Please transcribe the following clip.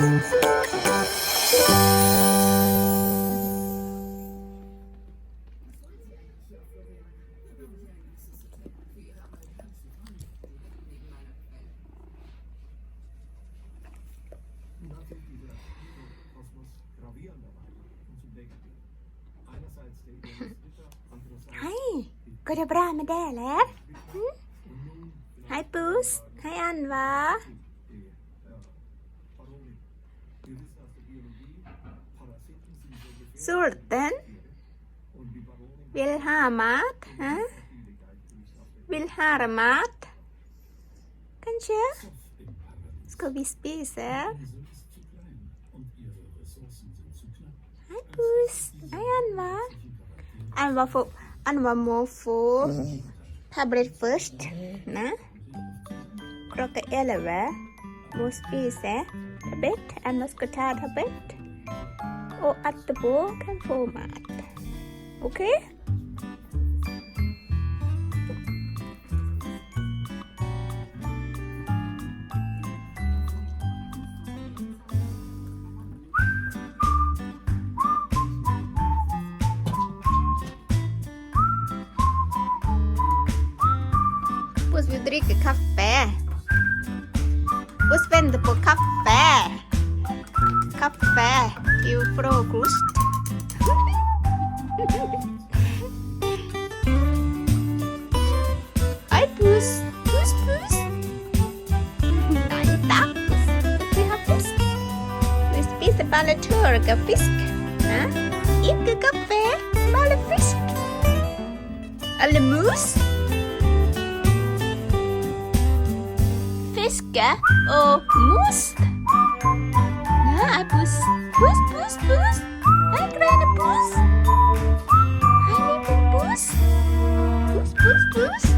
Hej! Går det bra med dig eller? Mm? Hej Bus! Hej Anva! Sultan Wilhamat ha? Wilharmat Kanskje? Skal vi spise? Ya? Hei, pus. Hei, Anwa. Anwa, få, Anwa må få tablet først. Nah. Klokka elleve. Må spise tablet. Anva skal ta tablet. Og etterpå kan få mat. OK? Puss vil drikke kaffe. Puss Uspen de por café. Café e o frugost. Ai, pus, pus, pus. Ai, tá. Vi har fisk. O finns det bara turka fisk? Inte kaffe, bara fisk. Eller mus. fiske og most. Nei, pus. Pus, push, pus. Hei, kleine pus. Hei, lille pus. Pus, pus, push.